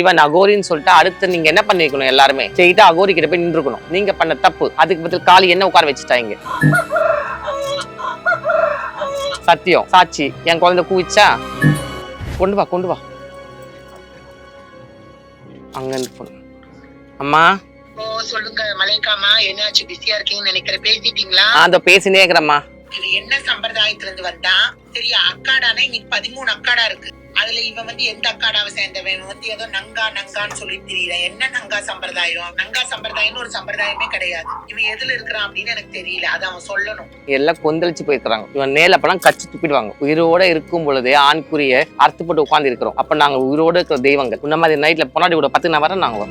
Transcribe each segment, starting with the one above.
இவன் அகோரின்னு சொல்லிட்டு அடுத்து நீங்க என்ன பண்ணிருக்கணும் எல்லாருமே? செய்யிட்டு அகோரி கிட்ட போய் நின்றுக்கணும் நீங்க பண்ண தப்பு. அதுக்கு பதில் காலி என்ன உட்கார வச்சுட்டாங்க? சத்தியம். சாட்சி. என் குழந்தை கூச்சா கொண்டு வா கொண்டு வா. அங்க இருந்து phone. அம்மா? ஓ சொல்லுங்க மலைக்காமா என்னாச்சு பிஸியா இருக்கீங்கன்னு நினைக்கிற பேசிட்டீங்களா? அந்த பேசினே இருக்கிறேம்மா. இது என்ன சம்பிரதாயத்துல இருந்து வந்தா? சரி அக்காடானா? இன்னைக்கு பதிமூணு அக்காடா இருக்கு. அதுல இவன் வந்து எந்த அக்காடாவை சேர்ந்தவன்? இவன் வந்து ஏதோ நங்கா நங்கான்னு சொல்லி தெரியல. என்ன நங்கா சம்பிரதாயம்? நங்கா சம்பிரதாயம்னு ஒரு சம்பிரதாயமே கிடையாது. இவன் எதுல இருக்கிறான் அப்படின்னு எனக்கு தெரியல. அதை அவன் சொல்லணும். எல்லாம் கொந்தளிச்சு போயிருக்கிறாங்க இவன் நேல அப்பெல்லாம் கச்சி துப்பிடுவாங்க. உயிரோட இருக்கும் பொழுதே ஆண்குரிய அர்த்தப்பட்டு உட்கார்ந்து இருக்கிறோம். அப்ப நாங்க உயிரோட இருக்கிற தெய்வங்கள். இந்த மாதிரி நைட்ல பொன்னாடி கூட பத்து நான் வரேன் நாங்க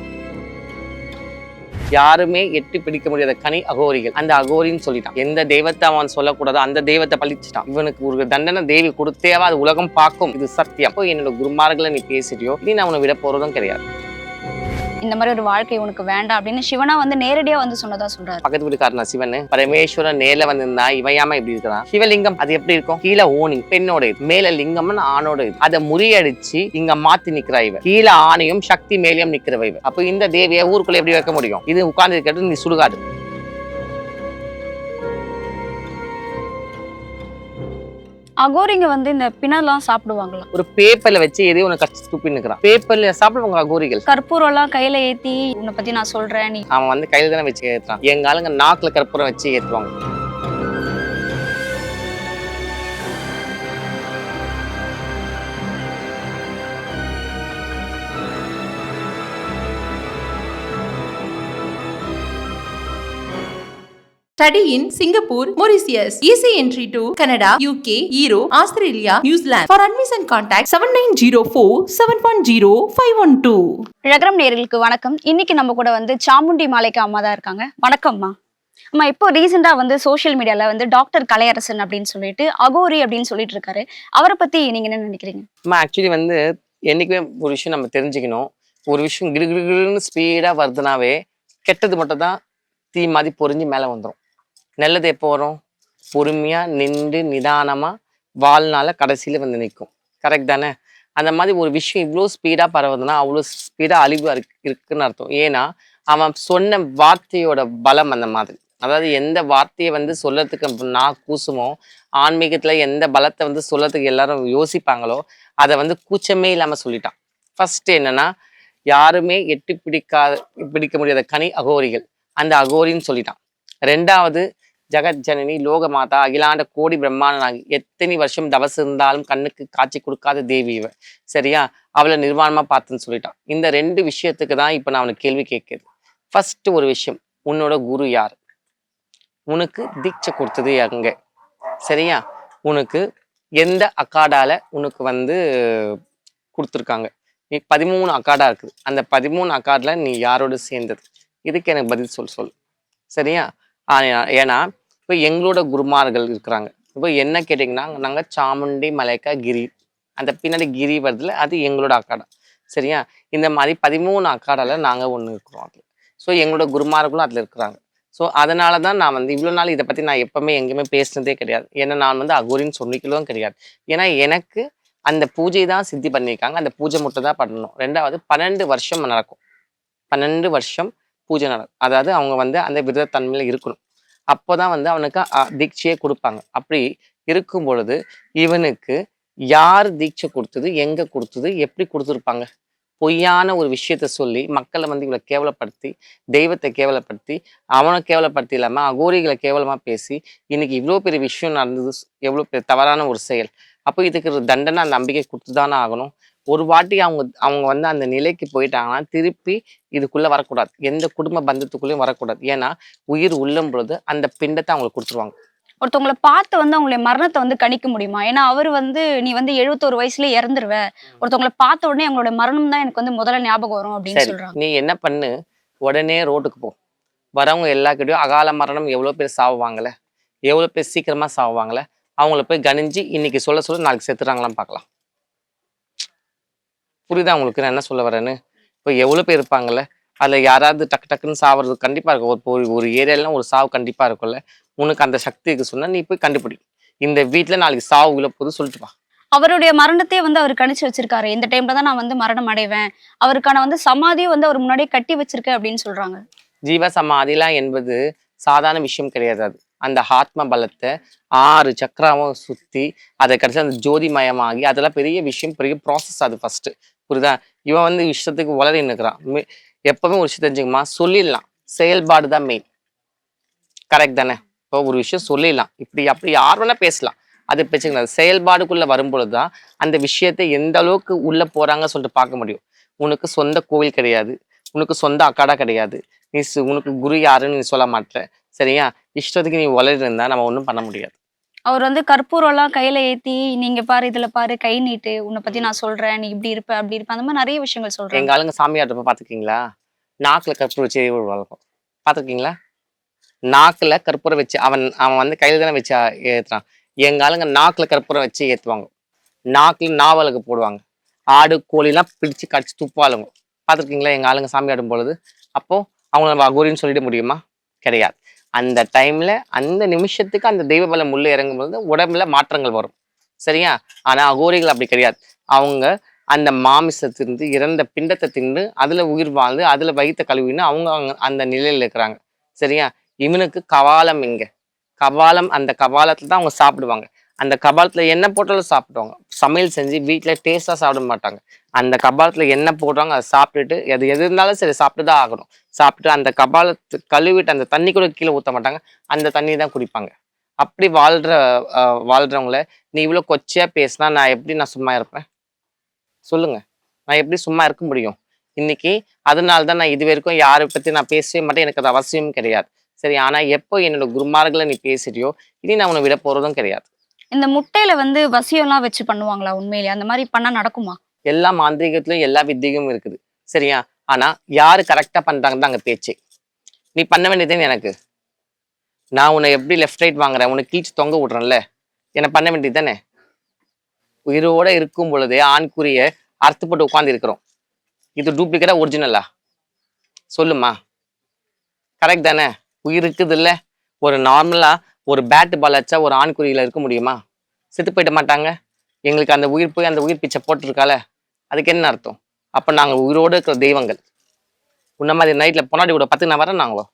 யாருமே எட்டி பிடிக்க முடியாத கனி அகோரிகள். அந்த அகோரின்னு சொல்லிட்டான். எந்த தெய்வத்தை அவன் சொல்லக்கூடாதோ அந்த தெய்வத்தை பழிச்சிட்டான். இவனுக்கு ஒரு தண்டனை தேவி கொடுத்தேவா? அது உலகம் பார்க்கும். இது சத்தியம். அப்போ என்னோட குருமார்களை நீ பேசிட்டியோ? நீ நான் உன்னை விட போறதும் கிடையாது. இந்த மாதிரி ஒரு வாழ்க்கை உனக்கு வேண்டாம் அப்படின்னு சிவனா வந்து நேரடியா வந்து சொன்னதா சொல்றாரு. பக்கத்து வீட்டுக்காரனா சிவன். பரமேஸ்வரன் நேர்ல வந்திருந்தா இவையாம இப்படி இருக்கிறான்? சிவலிங்கம் அது எப்படி இருக்கும்? கீழே ஓனி பெண்ணோட இது. மேல லிங்கம்னு ஆணோட இது. அதை முறியடிச்சு இங்க மாத்தி நிக்கிறா இவ கீழே ஆணையும் சக்தி மேலையும் நிக்கிறவ இவ அப்ப இந்த தேவியை ஊருக்குள்ள எப்படி வைக்க முடியும்? இது உட்கார்ந்து இருக்கிறது நீ சுடுகாடு. அகோரிங்க வந்து இந்த பிணம்லாம் சாப்பிடுவாங்களாம் ஒரு பேப்பர்ல வச்சு எதையும் உனக்கு கடிச்சு துப்பி நிக்கிறான் பேப்பர்ல சாப்பிடுவாங்க அகோரிகள். கற்பூரம் எல்லாம் கையில ஏத்தி உன்னை பத்தி நான் சொல்றேன் நீ. அவன் வந்து கையில தானே வச்சு ஏத்துறான். எங்க ஆளுங்க நாக்குல கற்பூரம் வச்சு ஏத்துவாங்க. Study in Singapore, Mauritius. Easy entry to Canada, UK, Europe, Australia, New Zealand. For admission contact 7904 710 512. ரகரம் நேர்களுக்கு வணக்கம் இன்னைக்கு நம்ம கூட வந்து சாமுண்டி மாலைக்கு அம்மா தான் இருக்காங்க வணக்கம்மா அம்மா இப்போ ரீசெண்டா வந்து சோஷியல் மீடியால வந்து டாக்டர் கலையரசன் அப்படின்னு சொல்லிட்டு அகோரி அப்படின்னு சொல்லிட்டு இருக்காரு அவரை பத்தி நீங்க என்ன நினைக்கிறீங்க நம்ம ஆக்சுவலி வந்து என்றைக்குமே ஒரு விஷயம் நம்ம தெரிஞ்சுக்கணும் ஒரு விஷயம் கிடுகிடுன்னு ஸ்பீடாக வருதுனாவே கெட்டது மட்டும் தான் தீ மாதிரி பொரிஞ்சு மேலே வந்துடும் நல்லது எப்போ வரும்? பொறுமையாக நின்று நிதானமாக வாழ்நாள கடைசியில் வந்து நிற்கும் கரெக்ட் தானே? அந்த மாதிரி ஒரு விஷயம் இவ்வளோ ஸ்பீடாக பரவுதுன்னா அவ்வளோ ஸ்பீடாக அழிவு இருக்கு இருக்குன்னு அர்த்தம். ஏன்னா அவன் சொன்ன வார்த்தையோட பலம் அந்த மாதிரி. அதாவது எந்த வார்த்தையை வந்து சொல்லறதுக்கு நான் கூசுமோ ஆன்மீகத்தில் எந்த பலத்தை வந்து சொல்லறதுக்கு எல்லாரும் யோசிப்பாங்களோ அதை வந்து கூச்சமே இல்லாமல் சொல்லிட்டான். ஃபர்ஸ்ட் என்னன்னா யாருமே எட்டு பிடிக்காத பிடிக்க முடியாத கனி அகோரிகள். அந்த அகோரின்னு சொல்லிட்டான். ரெண்டாவது ஜெகத் ஜனனி லோக மாதா அகிலாண்ட கோடி பிரம்மாண்டனாகி எத்தனை வருஷம் தவசு இருந்தாலும் கண்ணுக்கு காட்சி கொடுக்காத தேவி இவ. சரியா? அவளை நிர்வாணமாக பார்த்துன்னு சொல்லிட்டான் இந்த ரெண்டு விஷயத்துக்கு தான் இப்போ நான் அவனுக்கு கேள்வி கேட்குது ஃபர்ஸ்ட் ஒரு விஷயம் உன்னோட குரு யார்? உனக்கு தீட்சை கொடுத்தது எங்க? சரியா? உனக்கு எந்த அக்காடால உனக்கு வந்து கொடுத்துருக்காங்க? நீ பதிமூணு அக்காடா இருக்குது. அந்த பதிமூணு அக்காடில் நீ யாரோட சேர்ந்தது? இதுக்கு எனக்கு பதில் சொல் சொல். சரியா? ஏன்னா இப்போ எங்களோட குருமார்கள் இருக்கிறாங்க. இப்போ என்ன கேட்டிங்கன்னா நாங்கள் சாமுண்டி மலைக்கா கிரி. அந்த பின்னாடி கிரி வருதுல அது எங்களோட அக்காடா. சரியா? இந்த மாதிரி பதிமூணு அக்காடால நாங்கள் ஒன்று இருக்கிறோம் அதில். ஸோ எங்களோட குருமார்களும் அதில் இருக்கிறாங்க. ஸோ அதனால தான் நான் வந்து இவ்வளோ நாள் இதை பற்றி நான் எப்பவுமே எங்கேயுமே பேசினதே கிடையாது. ஏன்னா நான் வந்து அகோரின்னு சொல்லிக்கலும் கிடையாது. ஏன்னா எனக்கு அந்த பூஜை தான் சித்தி பண்ணியிருக்காங்க. அந்த பூஜை மட்டும் தான் பண்ணணும். ரெண்டாவது பன்னெண்டு வருஷம் நடக்கும். பன்னெண்டு வருஷம் பூஜை நடக்கும். அதாவது அவங்க வந்து அந்த விரதத்தன்மையில் இருக்கணும். அப்போதான் வந்து அவனுக்கு அ- தீட்சையே கொடுப்பாங்க. அப்படி இருக்கும் பொழுது இவனுக்கு யார் தீட்சை கொடுத்தது எங்க கொடுத்தது எப்படி கொடுத்துருப்பாங்க? பொய்யான ஒரு விஷயத்த சொல்லி மக்களை வந்து இவளை கேவலப்படுத்தி தெய்வத்தை கேவலப்படுத்தி அவனை கேவலப்படுத்தி இல்லாம அகோரிகளை கேவலமா பேசி இன்னைக்கு இவ்வளோ பெரிய விஷயம் நடந்தது எவ்வளோ பெரிய தவறான ஒரு செயல். அப்போ இதுக்கு ஒரு தண்டனை அந்த நம்பிக்கை கொடுத்துதானே ஆகணும்? ஒரு வாட்டி அவங்க அவங்க வந்து அந்த நிலைக்கு போயிட்டாங்கன்னா திருப்பி இதுக்குள்ள வரக்கூடாது. எந்த குடும்ப பந்தத்துக்குள்ளேயும் வரக்கூடாது. ஏன்னா உயிர் உள்ளம் பொழுது அந்த பிண்டத்தை அவங்களுக்கு கொடுத்துருவாங்க. ஒருத்தவங்களை பார்த்து வந்து அவங்களுடைய மரணத்தை வந்து கணிக்க முடியுமா? ஏன்னா அவர் வந்து நீ வந்து எழுபத்தோரு வயசுல இறந்துருவ. ஒருத்தவங்களை பார்த்த உடனே அவங்களோட மரணம் தான் எனக்கு வந்து முதல்ல ஞாபகம் வரும் அப்படின்னு சொல்றாங்க. நீ என்ன பண்ணு? உடனே ரோட்டுக்கு போ. வரவங்க எல்லாக்கிட்டையும் அகால மரணம் எவ்வளோ பேர் சாவுவாங்கல்ல எவ்வளோ பேர் சீக்கிரமா சாவுவாங்கல்ல அவங்கள போய் கணிஞ்சு இன்னைக்கு சொல்ல சொல்ல நாளைக்கு செத்துறாங்களான்னு பார்க்கலாம். புரியுதா உங்களுக்கு நான் என்ன சொல்ல வரேன்னு? இப்போ எவ்வளோ பேர் இருப்பாங்கல்ல? அதில் யாராவது டக்கு டக்குன்னு சாவறது கண்டிப்பாக இருக்கும். ஒரு ஒரு ஒரு ஏரியாலாம் ஒரு சாவு கண்டிப்பாக இருக்கும்ல. உனக்கு அந்த சக்தி இருக்கு சொன்னா நீ போய் கண்டுபிடி. இந்த வீட்டில் நாளைக்கு சாவு விழ போது சொல்லிட்டு வா. அவருடைய மரணத்தையே வந்து அவர் கணிச்சு வச்சிருக்காரு. இந்த டைம்ல தான் நான் வந்து மரணம் அடைவேன். அவருக்கான வந்து சமாதியும் வந்து அவர் முன்னாடியே கட்டி வச்சிருக்கேன் அப்படின்னு சொல்றாங்க. ஜீவ சமாதிலாம் என்பது சாதாரண விஷயம் கிடையாது அது. அந்த ஆத்ம பலத்தை ஆறு சக்கராவும் சுத்தி அதை கடைசி அந்த ஜோதிமயமாகி அதெல்லாம் பெரிய விஷயம் பெரிய ப்ராசஸ் அது ஃபர்ஸ்ட் புரியுதா? இவன் வந்து இஷ்டத்துக்கு வளரி நிற்கிறான் எப்பவுமே ஒரு விஷயம் தெரிஞ்சுக்கமா சொல்லிடலாம். செயல்பாடு தான் மெயின் கரெக்ட் தானே? இப்போ ஒரு விஷயம் சொல்லிடலாம். இப்படி அப்படி யார் வேணா பேசலாம். அது பிரச்சனை செயல்பாடுக்குள்ள வரும்பொழுது தான் அந்த விஷயத்தை எந்த அளவுக்கு உள்ள போறாங்க சொல்லிட்டு பார்க்க முடியும். உனக்கு சொந்த கோவில் கிடையாது. உனக்கு சொந்த அக்காடா கிடையாது. நீ உனக்கு குரு யாருன்னு நீ சொல்ல மாட்ட சரியா? இஷ்டத்துக்கு நீ வளரி நம்ம ஒன்றும் பண்ண முடியாது. அவர் வந்து கற்பூரம்லாம் கையில ஏத்தி நீங்க பாரு இதுல பாரு கை நீட்டு. உன்னை பத்தி நான் சொல்றேன். நீ இப்படி இருப்ப அப்படி இருப்ப. அந்த மாதிரி நிறைய விஷயங்கள் சொல்றேன் எங்க ஆளுங்க சாமியார் பார்த்துருக்கீங்களா நாக்குல கற்பூரம் வச்சு வளர்ப்போம். பார்த்துருக்கீங்களா நாக்குல கற்பூரம் வச்சு அவன் அவன் வந்து கையில தானே வச்சு ஏத்துறான். எங்க ஆளுங்க நாக்குல கற்பூரம் வச்சு ஏத்துவாங்க. நாக்குல நாவலுக்கு போடுவாங்க. ஆடு கோழிலாம் பிடிச்சு கடிச்சு துப்பாளுங்க. பார்த்துருக்கீங்களா எங்க ஆளுங்க சாமி ஆடும் பொழுது. அப்போ அவங்கள நம்ம அகோரின்னு சொல்லிட முடியுமா? கிடையாது. அந்த டைம்ல அந்த நிமிஷத்துக்கு அந்த தெய்வ பலம் உள்ள இறங்கும் பொழுது உடம்புல மாற்றங்கள் வரும். சரியா? ஆனா அகோரிகள் அப்படி கிடையாது. அவங்க அந்த மாமிசத்தை இறந்த பிண்டத்தை தின்று அதுல உயிர் வாழ்ந்து அதுல வயித்த கழுவின்னு அவங்க அந்த நிலையில இருக்கிறாங்க. சரியா? இவனுக்கு கவாலம் இங்க. கபாலம் அந்த கபாலத்துல தான் அவங்க சாப்பிடுவாங்க. அந்த கபாலத்தில் என்ன போட்டாலும் சாப்பிடுவாங்க. சமையல் செஞ்சு வீட்டில் டேஸ்ட்டாக சாப்பிட மாட்டாங்க. அந்த கபாலத்தில் என்ன போடுறாங்க அதை சாப்பிட்டுட்டு எது எது இருந்தாலும் சரி சாப்பிட்டு தான் ஆகணும். சாப்பிட்டு அந்த கபாலத்து கழுவிட்டு அந்த தண்ணி கூட கீழே ஊற்ற மாட்டாங்க. அந்த தண்ணி தான் குடிப்பாங்க. அப்படி வாழ்கிற வாழ்கிறவங்கள நீ இவ்வளோ கொச்சையாக பேசினா நான் எப்படி நான் சும்மா இருப்பேன்? சொல்லுங்கள் நான் எப்படி சும்மா இருக்க முடியும்? இன்னைக்கு அதனால தான் நான் இது வரைக்கும் யாரை பற்றி நான் பேசவே மாட்டேன். எனக்கு அது அவசியம் கிடையாது. சரி ஆனால் எப்போ என்னோட குருமார்களை நீ பேசுறியோ இனி நான் உன்னை விட போகிறதும் கிடையாது. இந்த முட்டையில வந்து வசியம்லாம் வச்சு பண்ணுவாங்களா உண்மையிலேயே? அந்த மாதிரி பண்ணா நடக்குமா? எல்லா மாந்திரிகத்திலும் எல்லா வித்தியும் இருக்குது. சரியா? ஆனா யாரு கரெக்டா பண்றாங்க தான் அங்க பேச்சு. நீ பண்ண வேண்டியது எனக்கு? நான் உன்னை எப்படி லெஃப்ட் ரைட் வாங்குறேன்? உன்னை கீழ்ச்சி தொங்க விடுறேன்ல. என்ன பண்ண வேண்டியது தானே உயிரோட இருக்கும் பொழுதே ஆண்குறிய அர்த்தப்பட்டு உட்கார்ந்து இருக்கிறோம். இது டூப்ளிகேட்டா ஒரிஜினலா சொல்லுமா கரெக்ட் தானே? உயிர் இருக்குது இல்லை ஒரு நார்மலா ஒரு பேட் பால் அடிச்சா ஒரு ஆண்குறியில இருக்க முடியுமா? செத்து போயிட மாட்டாங்க. எங்களுக்கு அந்த உயிர் போய் அந்த உயிர் பிச்சை போட்டிருக்கால அதுக்கு என்ன அர்த்தம்? அப்ப நாங்க உயிரோடு இருக்கிற தெய்வங்கள். உன்ன மாதிரி நைட்ல பொன்னாடி கூட பத்து நான் வரேன் நாங்களோ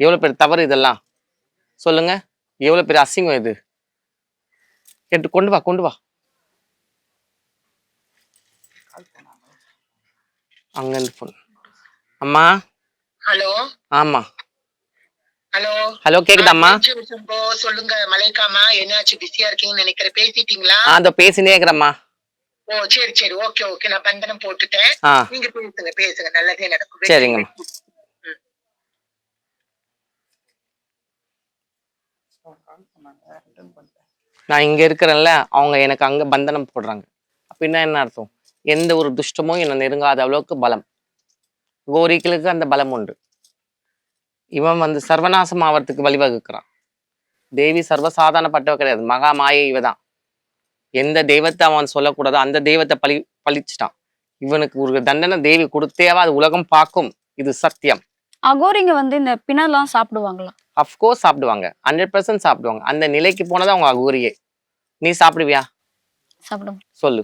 எவ்வளவு பேர் தவறு இதெல்லாம்? சொல்லுங்க. எவ்வளவு பேர் அசிங்கம் இது? கேட்டு கொண்டு வா கொண்டு வா. அங்க இருந்து phone. அம்மா? ஹலோ? ஆமா. ஹலோ. ஹலோ கேக்குதாம்மா? சொல்லுங்க மலைக்காமா என்னாச்சு? பிஸியா இருக்கீங்கன்னு நினைக்கிறேன். பேசிட்டீங்களா? அதோ பேசினே இருக்கிறேம்மா. ஓ சரி சரி. Okay okay. நான் பந்தனம் போட்டுட்டேன். நீங்க பேசுங்க பேசுங்க. நல்லதே நடக்கும். சரிங்கம்மா. நான் இங்க இருக்கிறேன்ல அவங்க எனக்கு அங்க பந்தனம் போடுறாங்க. அப்படின்னா என்ன அர்த்தம்? எந்த ஒரு துஷ்டமும் என்னை நெருங்காத அளவுக்கு பலம். கோரிகளுக்கு அந்த பலம் உண்டு. இவன் வந்து சர்வநாசம் ஆவறதுக்கு வழிவகுக்கிறான். தேவி சர்வசாதாரணப்பட்டவ கிடையாது. மகா மாயை இவதான். எந்த தெய்வத்தை அவன் சொல்லக்கூடாதோ அந்த தெய்வத்தை பழி பழிச்சிட்டான். இவனுக்கு ஒரு தண்டனை தேவி கொடுத்தேவா அது உலகம் பார்க்கும். இது சத்தியம். அகோரிங்க வந்து இந்த பிணம்லாம் சாப்பிடுவாங்களா? அஃப்கோர்ஸ் சாப்பிடுவாங்க. ஹண்ட்ரட் பர்சன்ட் சாப்பிடுவாங்க. அந்த நிலைக்கு போனது அவங்க அகோரியே. நீ சாப்பிடுவியா? சாப்பிடுவோம் சொல்லு.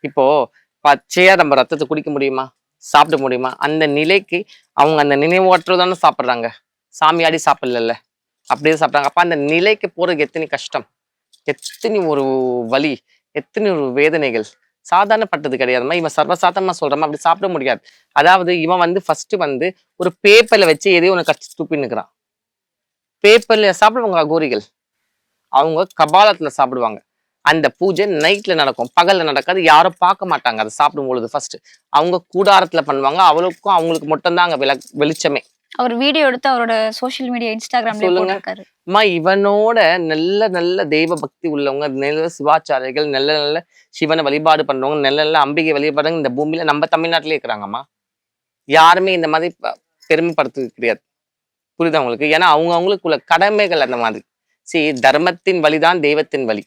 இப்போ பச்சையா நம்ம ரத்தத்தை குடிக்க முடியுமா? சாப்பிட முடியுமா? அந்த நிலைக்கு அவங்க அந்த நினைவாற்றல் தானே சாப்பிட்றாங்க சாமியாடி சாப்பிடல அப்படியே சாப்பிட்றாங்க. அப்போ அந்த நிலைக்கு போகிறது எத்தனை கஷ்டம்? எத்தனை ஒரு வலி எத்தனை ஒரு வேதனைகள்? சாதாரணப்பட்டது கிடையாதுமா இவன் சர்வசாதாரணமாக சொல்கிறமா அப்படி சாப்பிட முடியாது. அதாவது இவன் வந்து ஃபஸ்ட்டு வந்து ஒரு பேப்பரில் வச்சு எதையோ ஒன்று கட்சி துப்பின்னுக்குறான் பேப்பரில் சாப்பிடுவாங்க அகோரிகள். அவங்க கபாலத்தில் சாப்பிடுவாங்க. அந்த பூஜை நைட்ல நடக்கும். பகல்ல நடக்காது. யாரும் பார்க்க மாட்டாங்க. அதை சாப்பிடும் பொழுது ஃபர்ஸ்ட் அவங்க கூடாரத்துல பண்ணுவாங்க. அவளுக்கும் அவங்களுக்கு மட்டும்தான் அங்க விள வெளிச்சமே. அவர் வீடியோ எடுத்து அவரோட சோஷியல் மீடியா இன்ஸ்டாகிராம்ல சொல்லுங்க. அம்மா இவனோட நல்ல நல்ல தெய்வ பக்தி உள்ளவங்க நல்ல சிவாச்சாரியர்கள் நல்ல நல்ல சிவனை வழிபாடு பண்றவங்க நல்ல நல்ல அம்பிகை வழிபாடுங்க இந்த பூமியில நம்ம தமிழ்நாட்டிலே இருக்கிறாங்கம்மா. யாருமே இந்த மாதிரி பெருமைப்படுத்துறது கிடையாது. புரியுதா உங்களுக்கு? ஏன்னா அவங்க அவங்களுக்குள்ள கடமைகள் அந்த மாதிரி. சரி தர்மத்தின் வழிதான் தெய்வத்தின் வழி.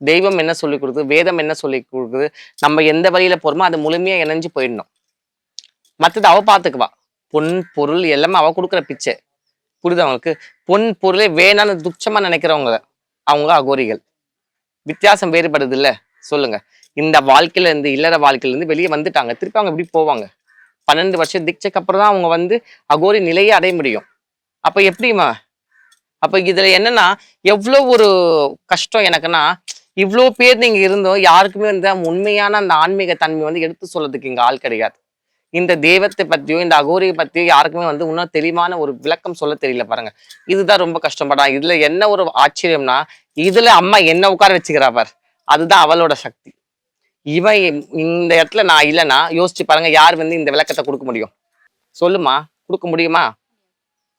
தெய்வம் என்ன சொல்லி கொடுக்குது? வேதம் என்ன சொல்லி கொடுக்குது? நம்ம எந்த வழியில போறோமோ அது முழுமையா இணைஞ்சு போயிடணும். மற்றது அவ பாத்துக்குவா. பொன் பொருள் எல்லாமே அவ கொடுக்குற பிச்சை. புரியுதா அவங்களுக்கு பொன் பொருளே வேணான்னு துச்சமா நினைக்கிறவங்க அவங்க அகோரிகள். வித்தியாசம் வேறுபடுது இல்ல சொல்லுங்க. இந்த வாழ்க்கையில இருந்து இல்லற வாழ்க்கையில இருந்து வெளியே வந்துட்டாங்க. திருப்பி அவங்க எப்படி போவாங்க. பன்னெண்டு வருஷம் தீட்சைக்கு அப்புறம் தான் அவங்க வந்து அகோரி நிலையை அடைய முடியும். அப்ப எப்படிமா அப்ப இதுல என்னன்னா எவ்வளோ ஒரு கஷ்டம் எனக்குன்னா இவ்வளோ பேர் நீங்கள் இருந்தோம் யாருக்குமே வந்து உண்மையான அந்த ஆன்மீக தன்மை வந்து எடுத்து சொல்றதுக்கு இங்கே ஆள் கிடையாது. இந்த தெய்வத்தை பற்றியோ இந்த அகோரியை பற்றியோ யாருக்குமே வந்து இன்னும் தெளிவான ஒரு விளக்கம் சொல்ல தெரியல பாருங்க. இதுதான் ரொம்ப கஷ்டப்படா இதில் என்ன ஒரு ஆச்சரியம்னா இதில் அம்மா என்ன உட்கார வச்சுக்கிறா பார். அதுதான் அவளோட சக்தி. இவன் இந்த இடத்துல நான் இல்லைன்னா யோசிச்சு பாருங்க யார் வந்து இந்த விளக்கத்தை கொடுக்க முடியும்? சொல்லுமா கொடுக்க முடியுமா?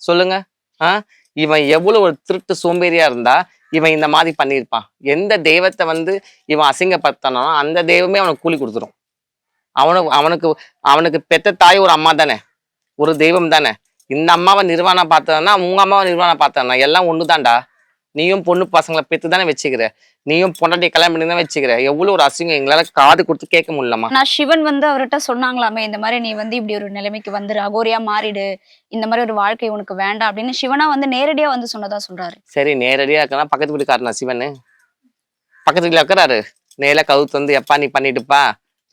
சொல்லுங்க. ஆ? இவன் எவ்வளோ ஒரு திருட்டு சோம்பேறியா இருந்தா இவன் இந்த மாதிரி பண்ணியிருப்பான். எந்த தெய்வத்தை வந்து இவன் அசிங்கப்படுத்தானோ அந்த தெய்வமே அவனுக்கு கூலி கொடுத்துரும். அவனுக்கு அவனுக்கு அவனுக்கு பெத்த தாய் ஒரு அம்மா தானே. ஒரு தெய்வம் தானே. இந்த அம்மாவை நிர்வாணம் பார்த்ததுன்னா உங்க அம்மாவை நிர்வாணம் பார்த்தானா எல்லாம் ஒண்ணுதான்டா. நீயும் பொண்ணு பசங்களை பெத்து தானே வச்சுக்கிற? நீயும் பொண்டாட்டி கல்யாணம் பண்ணி தான் வச்சுக்கிற? எவ்வளவு ஒரு அசிங்கம். எங்களால காது கொடுத்து கேட்க முடியலமா நான் சிவன் வந்து அவர்கிட்ட சொன்னாங்களாமே இந்த மாதிரி நீ வந்து இப்படி ஒரு நிலைமைக்கு வந்துரு அகோரியா மாறிடு. இந்த மாதிரி ஒரு வாழ்க்கை உனக்கு வேண்டாம் அப்படின்னு சிவனா வந்து நேரடியா வந்து சொன்னதா சொல்றாரு. சரி நேரடியா இருக்கனா? பக்கத்து வீட்டுக்காரனா சிவன்? பக்கத்து வீட்டுல இருக்கிறாரு. நேல கவுத்து வந்து எப்பா நீ பண்ணிட்டுப்பா.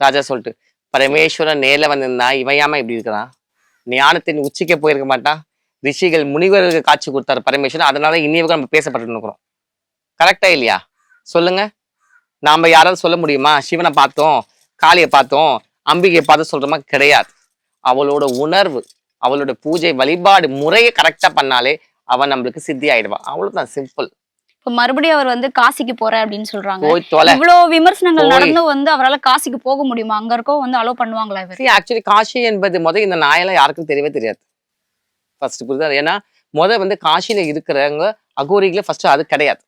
ராஜா சொல்லிட்டு பரமேஸ்வரன் நேர்ல வந்திருந்தா இவன் ஏமா இப்படி இருக்கிறான்? ஞானத்தின் உச்சிக்கே போயிருக்க மாட்டான். ரிஷிகள் முனிவர்களுக்கு காட்சி கொடுத்தாரு பரமேஸ்வரன். அதனால இன்னியவங்க நம்ம பேசப்பட்டு இருக்கிறோம். கரெக்டா இல்லையா? சொல்லுங்க. நாம யாராவது சொல்ல முடியுமா? சிவனை பார்த்தோம் காளியை பார்த்தோம் அம்பிகையை பார்த்து சொல்றோமா கிடையாது. அவளோட உணர்வு அவளோட பூஜை வழிபாடு முறையை கரெக்டா பண்ணாலே அவன் நம்மளுக்கு சித்தி ஆயிடுவான் அவ்வளவுதான் சிம்பிள் இப்ப மறுபடியும் அவர் வந்து காசிக்கு போறேன் அப்படின்னு சொல்றாங்க. தொலை. இவ்வளவு விமர்சனங்கள். நடந்து வந்து அவரால காசிக்கு போக முடியுமா? அங்க இருக்கோ வந்து அலோ பண்ணுவாங்களா ஆக்சுவலி காஷி என்பது முத இந்த நாயெல்லாம் யாருக்கும் தெரியவே தெரியாது. ஃபர்ஸ்ட் புரியுதா? ஏன்னா முத வந்து காஷியில இருக்கிறவங்க அகோரிகளே ஃபர்ஸ்ட் அது கிடையாது.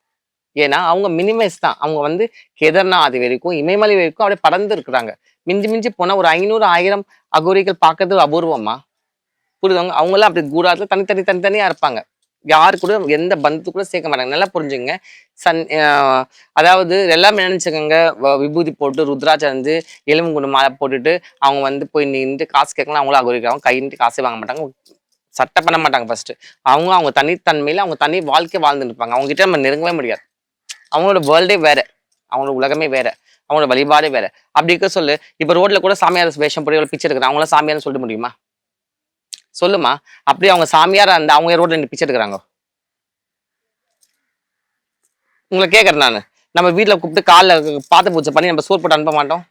ஏன்னா அவங்க மினிமைஸ் தான். அவங்க வந்து கேதார்நாத் வரைக்கும் இமயமலை வரைக்கும் அப்படியே படர்ந்து இருக்கிறாங்க. மிஞ்சி மிஞ்சி போனா ஒரு ஐநூறு ஆயிரம் அகோரிகள் பார்க்கறது அபூர்வமா? புரிதவங்க அவங்களாம் அப்படி கூடாதுல தனித்தனி தனித்தனியா இருப்பாங்க. யாரு கூட எந்த பந்தத்து கூட சேர்க்க மாட்டாங்க. நல்லா புரிஞ்சுங்க சன் ஆஹ் அதாவது எல்லாமே நினைச்சுக்கோங்க. விபூதி போட்டு ருத்ராட்சம் வந்து எலும்பு குண்டு மாலை போட்டுட்டு அவங்க வந்து போய் நின்று காசு கேட்கலாம். அவங்களும் அகோரிக்கிறாங்க கை நீட்டி காசே வாங்க மாட்டாங்க. சட்டை பண்ண மாட்டாங்க ஃபர்ஸ்ட் அவங்க அவங்க தனித்தன்மையில அவங்க தனி வாழ்க்கை வாழ்ந்துட்டு இருப்பாங்க. அவங்க கிட்ட நம்ம நெருங்கவே முடியாது. அவங்களோட வேர்ல்டே வேற. அவங்களோட உலகமே வேற. அவங்களோட வழிபாடே வேற. அப்படி இருக்க சொல்லு இப்ப ரோட்ல கூட சாமியார் வேஷம் போட்டு பிச்சை எடுக்கிறாங்க. அவங்களாம் சாமியார்னு சொல்ல முடியுமா? சொல்லுமா அப்படி அவங்க சாமியார் அந்த அவங்க ரோட்ல ரெண்டு பிச்சை எடுக்கிறாங்க? உங்களை கேட்கறேன் நான். நம்ம வீட்டில் கூப்பிட்டு காலைல பார்த்து பூஜை பண்ணி நம்ம சோர் போட்டு அனுப்ப மாட்டோம்?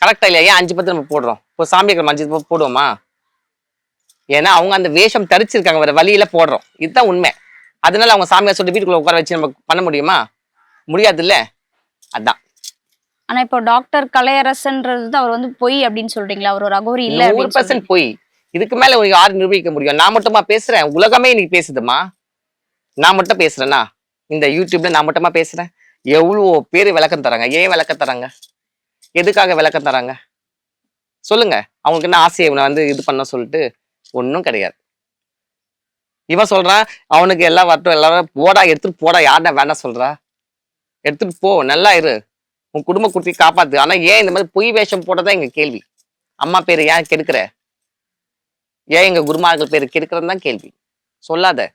கரெக்டாக இல்லையா? ஏன் அஞ்சு பத்து நம்ம போடுறோம். இப்போ சாமி இருக்கிற அஞ்சு போடுவோமா? ஏன்னா அவங்க அந்த வேஷம் தரிச்சிருக்காங்க வேற வழியில போடுறோம். இதுதான் உண்மை. அதனால அவங்க சாமியார் சொல்லிட்டு வீட்டுக்குள்ள உட்கார வச்சு நம்ம பண்ண முடியுமா? முடியாது இல்ல அதான். ஆனா இப்போ டாக்டர் கலையரசன்றது அவர் வந்து பொய் அப்படின்னு சொல்றீங்களா? அவர் ஒரு அகோரி இல்ல நூறு சொல்றீங்க. பர்சன்ட் போய். இதுக்கு மேல யாரு நிரூபிக்க முடியும்? நான் மட்டுமா பேசுறேன்? உலகமே இன்னைக்கு பேசுதுமா? நான் மட்டும் பேசுறேனா? இந்த யூடியூப்ல நான் மட்டுமா பேசுறேன்? எவ்வளவு பேர் விளக்கம் தராங்க. ஏன் விளக்கம் தராங்க? எதுக்காக விளக்கம் தராங்க? சொல்லுங்க. அவங்களுக்கு என்ன ஆசையை இவனை வந்து இது பண்ண சொல்லிட்டு ஒன்றும் கிடையாது. இவன் சொல்றான் அவனுக்கு எல்லாம் வரட்டும் எல்லாரும் போடா எடுத்துட்டு போடா யார்டா வேண்டாம் சொல்றா. எடுத்துட்டு போ நல்லா இரு. உன் குடும்ப குடுத்தி காப்பாத்து. ஆனா ஏன் இந்த மாதிரி பொய் வேஷம் போட்டதான் எங்க கேள்வி? அம்மா பேரு ஏன் கெடுக்கிற? ஏன் எங்க குருமார்கள் பேரு கெடுக்கிறன்னு தான் கேள்வி. சொல்லாத.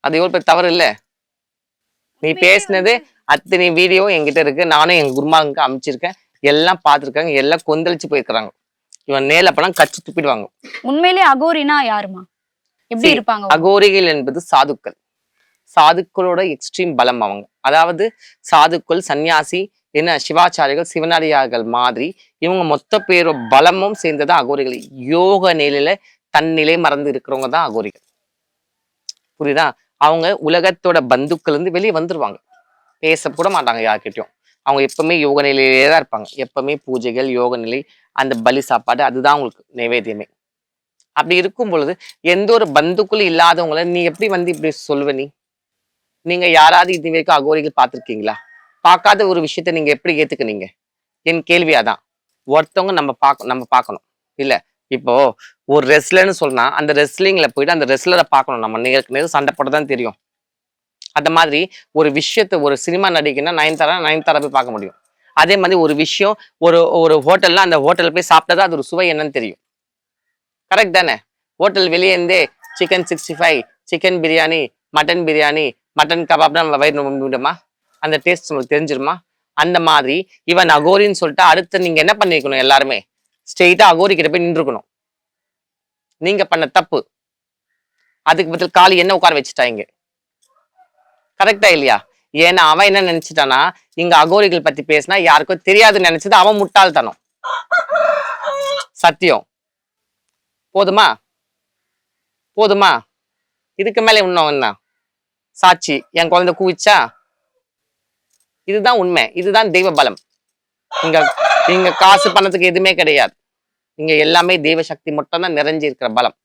அது எவ்வளவு பேர் தவறு இல்ல. நீ பேசினது அத்தனை வீடியோ என்கிட்ட இருக்கு. நானும் எங்க குருமாவுக்கு அமைச்சிருக்கேன். எல்லாம் பார்த்துருக்காங்க. எல்லாம் கொந்தளிச்சு போயிருக்கிறாங்க. இவன் நேல பணம் கச்சு துப்பிடுவாங்க. உண்மையிலேயே அகோரினா யாருமா? எப்படி இருப்பாங்க? அகோரிகள் என்பது சாதுக்கள். சாதுக்களோட எக்ஸ்ட்ரீம் பலம் அவங்க. அதாவது சாதுக்கள் சன்னியாசி என்ன சிவாச்சாரிகள் சிவனடியார்கள் மாதிரி இவங்க மொத்த பேரோட பலமும் சேர்ந்ததான் அகோரிகள். யோக நிலையில தன்னிலை மறந்து இருக்கிறவங்க தான் அகோரிகள். புரியுதா? அவங்க உலகத்தோட பந்துக்கள் இருந்து வெளியே வந்துருவாங்க. பேச கூட மாட்டாங்க யார்கிட்டயும். அவங்க எப்பவுமே யோக நிலையிலே தான் இருப்பாங்க. எப்பவுமே பூஜைகள் யோக நிலை அந்த பலி சாப்பாடு அதுதான் அவங்களுக்கு நைவேத்தியமே. அப்படி இருக்கும் பொழுது எந்த ஒரு பந்துக்குள்ள இல்லாதவங்கள நீ எப்படி வந்து இப்படி சொல்லுவ நீ? நீங்க யாராவது இது வரைக்கும் அகோரிகள் பார்த்துருக்கீங்களா? பார்க்காத ஒரு விஷயத்த நீங்க எப்படி ஏத்துக்குனீங்க? என் கேள்வி அதான். ஒருத்தவங்க நம்ம பார்க்க நம்ம பார்க்கணும். இல்ல இப்போ ஒரு ரெஸ்லர்னு சொன்னா அந்த ரெஸ்லிங்ல போயிட்டு அந்த ரெஸ்லரை பார்க்கணும். நம்ம நேருக்கு நேரம் சண்டை போட தான் தெரியும். அந்த மாதிரி ஒரு விஷயத்த ஒரு சினிமா நடிகைன்னா நயன்தாரா நயன்தாரா போய் பார்க்க முடியும். அதே மாதிரி ஒரு விஷயம் ஒரு ஒரு ஹோட்டல்னா அந்த ஹோட்டலில் போய் சாப்பிட்டா அது ஒரு சுவை என்னன்னு தெரியும். கரெக்ட் தானே? ஹோட்டல் வெளியே இருந்தே chicken sixty five chicken biryani mutton biryani mutton கபாப்னா நம்ம வயிறு முடியுமா அந்த டேஸ்ட் உங்களுக்கு தெரிஞ்சிருமா? அந்த மாதிரி இவன் அகோரின்னு சொல்லிட்டு அடுத்து நீங்க என்ன பண்ணிருக்கணும் எல்லாருமே? ஸ்ட்ரெயிட்டா அகோரி கிட்ட போய் நின்றுக்கணும். நீங்க பண்ண தப்பு. அதுக்கு பதில் காலி என்ன உட்கார வச்சுட்டாங்க கரெக்டா இல்லையா? ஏன்னா அவன் என்ன நினைச்சிட்டானா இங்க அகோரிகள் பத்தி பேசினா யாருக்கும் தெரியாதுன்னு நினைச்சது அவன் முட்டாள்தனம். சத்தியம். போதுமா? போதுமா? இதுக்கு மேல இன்னும் என்ன? சாட்சி. என் குழந்தை கூவிச்சா? இதுதான் உண்மை. இதுதான் தெய்வ பலம். இங்க இங்க காசு பணத்துக்கு எதுவுமே கிடையாது. இங்க எல்லாமே தெய்வ சக்தி மட்டும் தான் நிறைஞ்சு இருக்கிற பலம்.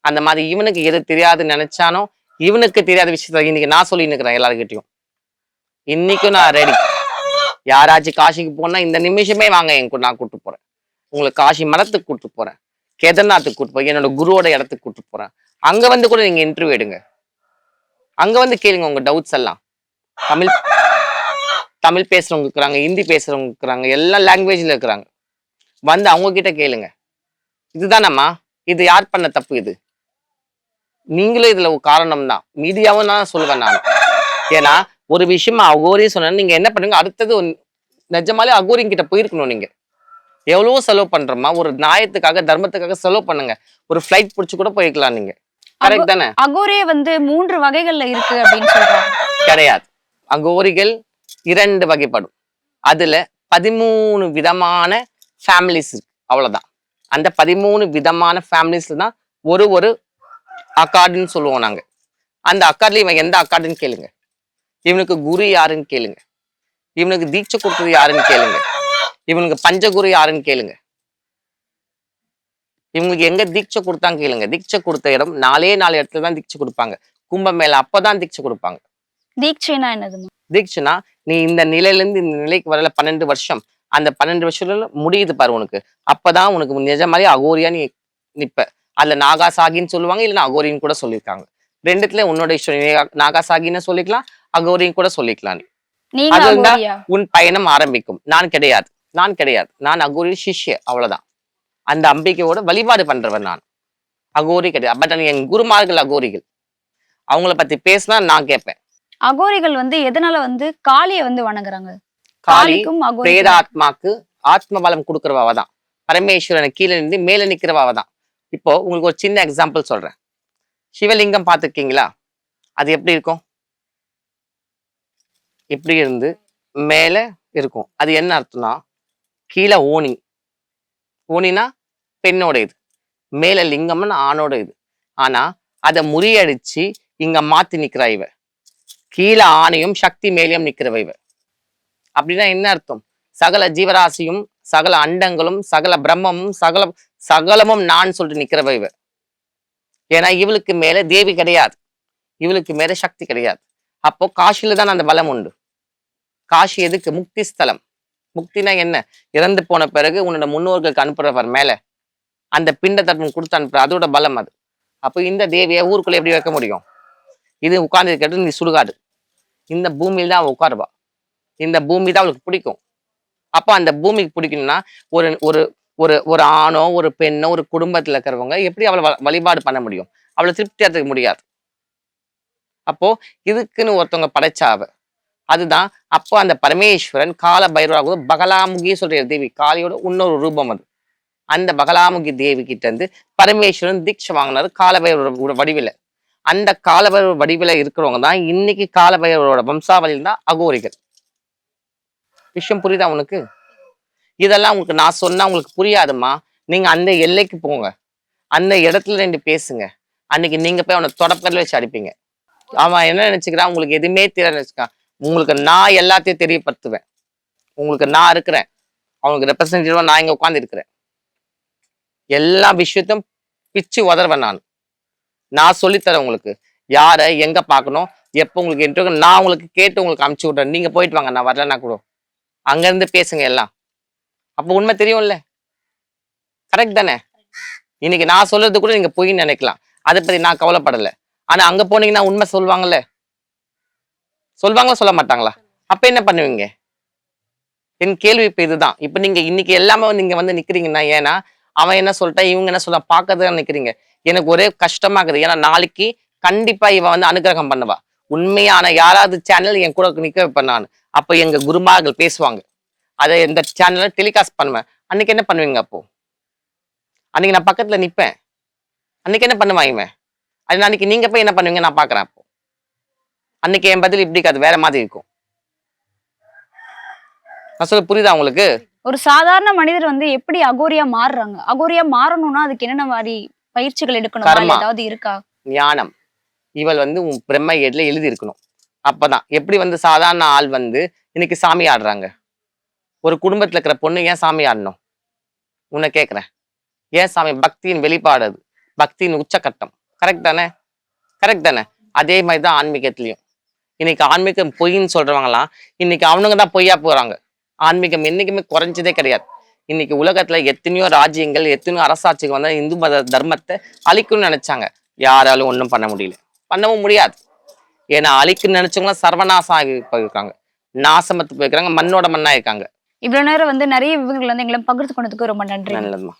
அந்த மாதிரி இவனுக்கு எது தெரியாதுன்னு நினைச்சானோ இவனுக்கு தெரியாத விஷயத்த இன்னைக்கு நான் சொல்லி நிற்கிறேன் எல்லாருக்கிட்டையும் இன்னைக்கும் நான் ரெடி யாராச்சும் காசிக்கு போனா இந்த நிமிஷமே வாங்க என் கூட நான் கூட்டு போறேன். உங்களுக்கு காசி மரத்துக்கு கூட்டு போறேன். கேதர்நாத்துக்கு கூட்டு போய் என்னோட குருவோட இடத்துக்கு கூட்டு போறேன். அங்க வந்து கூட நீங்க இன்டர்வியூ எடுங்க. அங்க வந்து கேளுங்க உங்க டவுட்ஸ் எல்லாம். தமிழ் தமிழ் பேசுறவங்க இருக்கிறாங்க ஹிந்தி பேசுறவங்க இருக்கிறாங்க எல்லா லாங்குவேஜ்ல இருக்கிறாங்க. வந்து அவங்க கிட்ட கேளுங்க. இதுதானம்மா? இது யார் பண்ண தப்பு இது? நீங்களும் இதுல ஒரு காரணம் தான் மீடியாவும் தான் சொல்லுவேன் நான். ஏன்னா ஒரு விஷயம் அகோரி சொன்னா நீங்க என்ன பண்ணுங்க அடுத்தது நிஜமாலே அகோரிங் கிட்ட போயிருக்கணும் நீங்க. எவ்வளவோ செலவு பண்றோமா ஒரு நியாயத்துக்காக தர்மத்துக்காக செலவு பண்ணுங்க. ஒரு ஃபிளைட் பிடிச்சு கூட போயிருக்கலாம் நீங்க. கரெக்ட் தானே? அகோரே வந்து மூன்று வகைகள்ல இருக்கு அப்படின்னு சொல்றாங்க. கிடையாது. அகோரிகள் இரண்டு வகைப்படும். அதுல பதிமூணு விதமான ஃபேமிலிஸ் இருக்கு. அவ்வளவுதான். அந்த பதிமூணு விதமான ஃபேமிலிஸ்ல தான் ஒரு ஒரு அக்காடுன்னு சொல்லுவோம் நாங்க. அந்த அக்காடுல இவன் எந்த அக்காடுன்னு கேளுங்க. இவனுக்கு குரு யாருன்னு கேளுங்க. இவனுக்கு தீட்சை கொடுத்தது யாருன்னு கேளுங்க. இவனுக்கு பஞ்சகுரு யாருன்னு கேளுங்க. இவங்களுக்கு எங்க தீட்சை கொடுத்தாங்க கேளுங்க. தீட்சை கொடுத்த இடம் நாலே நாலு இடத்துல தான் தீட்சை கொடுப்பாங்க. கும்பமேளா அப்பதான் தீட்சை கொடுப்பாங்க. தீட்சைனா என்னதுமா தீட்சனா நீ இந்த நிலையில இருந்து இந்த நிலைக்கு வரல பன்னெண்டு வருஷம். அந்த பன்னெண்டு வருஷத்துல முடியுது பாரு உனக்கு. அப்பதான் உனக்கு நிஜமாலே அகோரியா நீ நிப்ப. அதுல நாகாசாகின்னு சொல்லுவாங்க இல்லைன்னா அகோரின்னு கூட சொல்லியிருக்காங்க. ரெண்டுத்துல உன்னோட இஷ்டம் நாகாசாகின்னு சொல்லிக்கலாம் அகோரின்னு கூட சொல்லிக்கலாம் உன் பயணம் ஆரம்பிக்கும். நான் கிடையாது நான் கிடையாது. நான் அகோரி சிஷ்ய அவ்வளவுதான். அந்த அம்பிகையோட வழிபாடு பண்றவன் நான். அகோரி கிடையாது. பட் என் குருமார்கள் அகோரிகள். அவங்கள பத்தி பேசினா நான் கேட்பேன். அகோரிகள் வந்து எதனால வந்து காளிய வந்து வணங்குறாங்க? காளி காளிக்கும் அகோரி பிரேதாத்மாக்கு ஆத்ம பலம் கொடுக்கறவாவ தான் பரமேஸ்வரனை கீழே நின்று மேல நிக்கிறவாவ தான் இப்போ உங்களுக்கு ஒரு சின்ன எக்ஸாம்பிள் சொல்றேன். சிவலிங்கம் பார்த்துருக்கீங்களா? அது எப்படி இருக்கும்? இப்படி இருந்து மேல இருக்கும். அது என்ன அர்த்தம்னா கீழே ஓனி ஓனினா பெண்ணோட இது. மேல லிங்கம்னு ஆணோட இது. ஆனா அதை முறியடிச்சு இங்க மாத்தி நிற்கிறா இவ. கீழே ஆணையும் சக்தி மேலேயும் நிற்கிறவ இவ. அப்படின்னா என்ன அர்த்தம்? சகல ஜீவராசியும் சகல அண்டங்களும் சகல பிரம்மமும் சகல சகலமும் நான் சொல்லிட்டு நிக்கிறவ இவ ஏன்னா இவளுக்கு மேல தேவி கிடையாது. இவளுக்கு மேல சக்தி கிடையாது. அப்போ காசியில தான் அந்த பலம் உண்டு. காஷி எதுக்கு? முக்தி ஸ்தலம். முக்தினா என்ன? இறந்து போன பிறகு உன்னோட முன்னோர்களுக்கு அனுப்புறவர் மேல. அந்த பிண்ட தர்மம் கொடுத்து அனுப்புற அதோட பலம் அது. அப்போ இந்த தேவியை ஊருக்குள்ள எப்படி வைக்க முடியும்? இது உட்கார்ந்து இருக்கிறது நீ சுடுகாடு. இந்த பூமியில் தான் அவள் உட்காருவா. இந்த பூமி தான் அவளுக்கு பிடிக்கும். அப்போ அந்த பூமிக்கு பிடிக்கணும்னா ஒரு ஒரு ஒரு ஒரு ஆணோ ஒரு பெண்ணோ ஒரு குடும்பத்துல இருக்கிறவங்க எப்படி அவளை வ- வழிபாடு பண்ண முடியும்? அவளை திருப்தி அடைக்க முடியாது. அப்போ இதுக்குன்னு ஒருத்தவங்க படைச்சாவ. அதுதான் அப்போ அந்த பரமேஸ்வரன் கால பைரவராக பகலாமுகி சொல்ற தேவி காளியோட இன்னொரு ரூபம் அது. அந்த பகலாமுகி தேவி கிட்ட இருந்து பரமேஸ்வரன் தீட்சை வாங்கினாரு காலபைரவரோட வடிவில. அந்த காலபைரவ வடிவில இருக்கிறவங்க தான் இன்னைக்கு காலபைரவரோட வம்சாவளியில் தான் அகோரிகள். விஷயம் புரியுதா உனக்கு? இதெல்லாம் உங்களுக்கு நான் சொன்னா உங்களுக்கு புரியாதும்மா. நீங்க அந்த எல்லைக்கு போங்க. அந்த இடத்துல ரெண்டு பேசுங்க. அன்னைக்கு நீங்க போய் அவனை தொடப்பரில் வச்சு அடிப்பீங்க. அவன் என்ன நினைச்சுக்கிறான் உங்களுக்கு எதுவுமே தெரியல நினைச்சுக்கான் உங்களுக்கு நான் எல்லாத்தையும் தெரியப்படுத்துவேன். உங்களுக்கு நான் இருக்கிறேன். அவனுக்கு ரெப்ரசன்டேட்டிவா நான் இங்க உட்காந்து இருக்கிறேன் எல்லா விஷயத்தையும் பிச்சு உதறுவேன் நான். நான் சொல்லித்தரேன் உங்களுக்கு. யாரை எங்க பார்க்கணும்? எப்போ உங்களுக்கு இன்டர்வியூ நான் உங்களுக்கு கேட்டு உங்களுக்கு அமுச்சு விட்றேன். நீங்க போயிட்டு வாங்க. நான் வரலன்னா கூட. அங்கேருந்து பேசுங்க எல்லாம். அப்போ உண்மை தெரியும்ல? கரெக்ட் தானே? இன்னைக்கு நான் சொல்றது கூட நீங்க பொய்ன்னு நினைக்கலாம். அதை பத்தி நான் கவலைப்படல. ஆனா அங்க போனீங்கன்னா உண்மை சொல்லுவாங்கல்ல சொல்லுவாங்களா சொல்ல மாட்டாங்களா? அப்ப என்ன பண்ணுவீங்க? என் கேள்வி இப்ப இதுதான். இப்ப நீங்க இன்னைக்கு எல்லாமே நீங்க வந்து நிக்கிறீங்கன்னா ஏன்னா அவன் என்ன சொல்லிட்டா இவங்க என்ன சொல்ல பாக்கிறதுக்கு நிக்கிறீங்க. எனக்கு ஒரே கஷ்டமா இருக்குது. ஏன்னா நாளைக்கு கண்டிப்பா இவன் வந்து அனுகிரகம் பண்ணுவா. உண்மையான யாராவது சேனல் என் கூட நிக்க வைப்பேன் நான். அப்ப எங்க குருமார்கள் பேசுவாங்க. அதை இந்த சேனல்ல டெலிகாஸ்ட் பண்ணுவேன். அன்னைக்கு என்ன பண்ணுவீங்க அப்போ? அன்னைக்கு நான் பக்கத்துல நிப்பேன். அன்னைக்கு என்ன பண்ணுவாங்க அது அன்னைக்கு நீங்க போய் என்ன பண்ணுவீங்க? நான் பாக்குறேன் அப்போ. அன்னைக்கு என் பதில் இப்படி அது வேற மாதிரி இருக்கும். நான் சொல்ல புரியுதா உங்களுக்கு? ஒரு சாதாரண மனிதர் வந்து எப்படி அகோரியா மாறுறாங்க? அகோரியா மாறணும்னா அதுக்கு என்னென்ன மாதிரி பயிற்சிகள் எடுக்கணுமா. ஏதாவது இருக்கா? ஞானம். இவள் வந்து உன் பிரம்ம ஏட்ல எழுதி இருக்கணும் அப்பதான். எப்படி வந்து சாதாரண ஆள் வந்து இன்னைக்கு சாமி ஆடுறாங்க? ஒரு குடும்பத்தில் இருக்கிற பொண்ணு ஏன் சாமி ஆடணும்? உன்னை கேட்குறேன் ஏன் சாமி? பக்தியின் வெளிப்பாடு அது. பக்தியின் உச்சக்கட்டம். கரெக்ட் தானே? கரெக்ட் தானே? அதே மாதிரி தான் ஆன்மீகத்திலையும். இன்னைக்கு ஆன்மீகம் பொய்ன்னு சொல்கிறவங்களாம் இன்னைக்கு அவனுங்க தான் பொய்யா போகிறாங்க ஆன்மீகம் என்றைக்குமே குறைஞ்சதே கிடையாது. இன்னைக்கு உலகத்துல எத்தனையோ ராஜ்யங்கள் எத்தனையோ அரசாட்சிகள் வந்து இந்து மத தர்மத்தை அழிக்கணும்னு நினைச்சாங்க. யாராலும் ஒன்றும் பண்ண முடியல. பண்ணவும் முடியாது. ஏன்னா அழிக்கணும்னு நினைச்சவங்களாம் சர்வநாசம் ஆகி போயிருக்காங்க. நாசமத்து போயிருக்காங்க. மண்ணோட மண்ணா இருக்காங்க. இவ்வளவு நேரம் வந்து நிறைய விவரங்கள் வந்து எங்களை பகிர்ந்து கொண்டதுக்கு ரொம்ப நன்றி நல்லதுமா